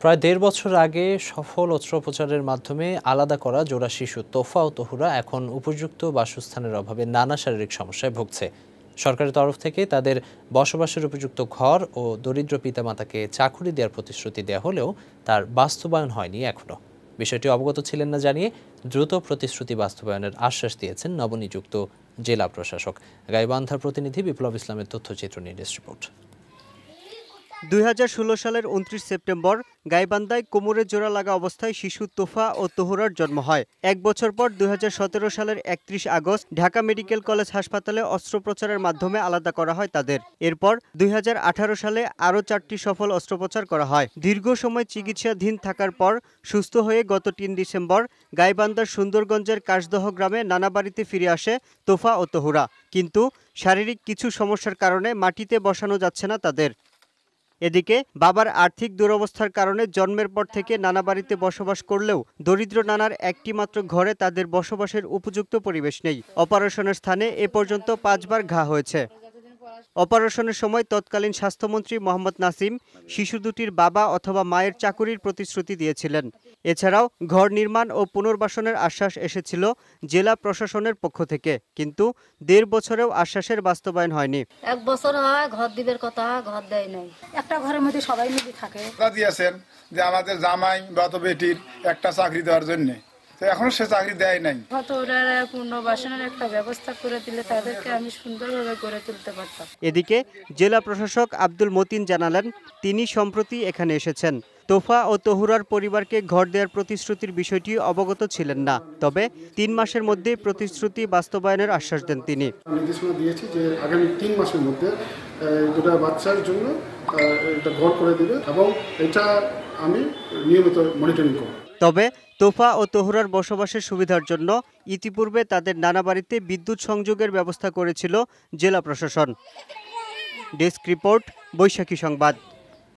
প্রায় দেড় বছর আগে সফল অস্ত্রোপচারের মাধ্যমে আলাদা করা জোড়া শিশু তোফা ও তহুরা এখন উপযুক্ত বাসস্থানের অভাবে নানা শারীরিক সমস্যায় ভুগছে। সরকারের তরফ থেকে তাদের বসবাসের উপযুক্ত ঘর ও দরিদ্র পিতামাতাকে চাকুরি দেওয়ার প্রতিশ্রুতি দেওয়া হলেও তার বাস্তবায়ন হয়নি এখনও বিষয়টি অবগত ছিলেন না জানিয়ে দ্রুত প্রতিশ্রুতি বাস্তবায়নের আশ্বাস দিয়েছেন নবনিযুক্ত জেলা প্রশাসক। গাইবান্ধার প্রতিনিধি বিপ্লব ইসলামের তথ্যচিত্র নিয়ে রিপোর্ট। দুই হাজার ষোলো সালের উনত্রিশ সেপ্টেম্বর গাইবান্ধায় কোমরে জোড়া লাগা অবস্থায় শিশু তোফা ও তোহরার জন্ম হয়। এক বছর পর দুই হাজার সতেরো সালের একত্রিশ আগস্ট ঢাকা মেডিকেল কলেজ হাসপাতালে অস্ত্রোপচারের মাধ্যমে আলাদা করা হয় তাদের। এরপর দুই হাজার আঠারো সালে আরও চারটি সফল অস্ত্রোপচার করা হয়। দীর্ঘ সময় চিকিৎসাধীন থাকার পর সুস্থ হয়ে গত তিন ডিসেম্বর গাইবান্ধার সুন্দরগঞ্জের কাশদহ গ্রামে নানা বাড়িতে ফিরে আসে তোফা ও তোহরা। কিন্তু শারীরিক কিছু সমস্যার কারণে মাটিতে বসানো যাচ্ছে না তাদের। এদিকে, বাবার আর্থিক দুরবস্থার কারণে জন্মের পর থেকে নানা বাড়িতে বসবাস করলেও দরিদ্র নানার একটি মাত্র ঘরে তাদের বসবাসের উপযুক্ত পরিবেশ নেই। অপারেশনের স্থানে এ পর্যন্ত পাঁচবার ঘা হয়েছে। অপারেশনের সময় তৎকালীন স্বাস্থ্যমন্ত্রী মোহাম্মদ নাসিম শিশু দুটির বাবা অথবা মায়ের চাকুরির প্রতিশ্রুতি দিয়েছিলেন। এছাড়াও ঘর নির্মাণ ও পুনর্বাসনের আশ্বাস এসেছিল জেলা প্রশাসনের পক্ষ থেকে কিন্তু দেড় বছরেও আশ্বাসের বাস্তবায়ন হয়নি। এক বছর হয় ঘর দিবের কথা ঘর দেয় নাই। একটা ঘরের মধ্যে সবাই মিলে থাকে। দিয়েছেন যে আমাদের জামাই বা তো বেটির একটা চাকরি দেওয়ার জন্য। তো এখনও সে চাকরি দেয় নাই। পুনর্বাসনের একটা ব্যবস্থা করে দিলে তাদেরকে আমি সুন্দরভাবে গড়ে তুলতে পারতাম। এদিকে জেলা প্রশাসক আব্দুল মতিন জানালেন তিনি সম্প্রতি এখানে এসেছেন। তোফা ও তহুরার পরিবারকে ঘর দেওয়ার প্রতিশ্রুতির বিষয়টি অবগত ছিলেন না তবে তিন মাসের মধ্যে প্রতিশ্রুতি বাস্তবায়নের আশ্বাস দেন তিনি। নির্দেশনা দিয়েছি যে আগামী তিন মাসের মধ্যে দুটা বাচ্চার জন্য এটা ঘর করে দেবে এবং এটা আমি নিয়মিত মনিটরিং করব। তবে তোফা ও তহুরার বসবাসের সুবিধার জন্য ইতিপূর্বে তাদের নানা বাড়িতে বিদ্যুৎ সংযোগের ব্যবস্থা করেছিল জেলা প্রশাসন। ডেস্ক রিপোর্ট, বৈশাখী সংবাদ।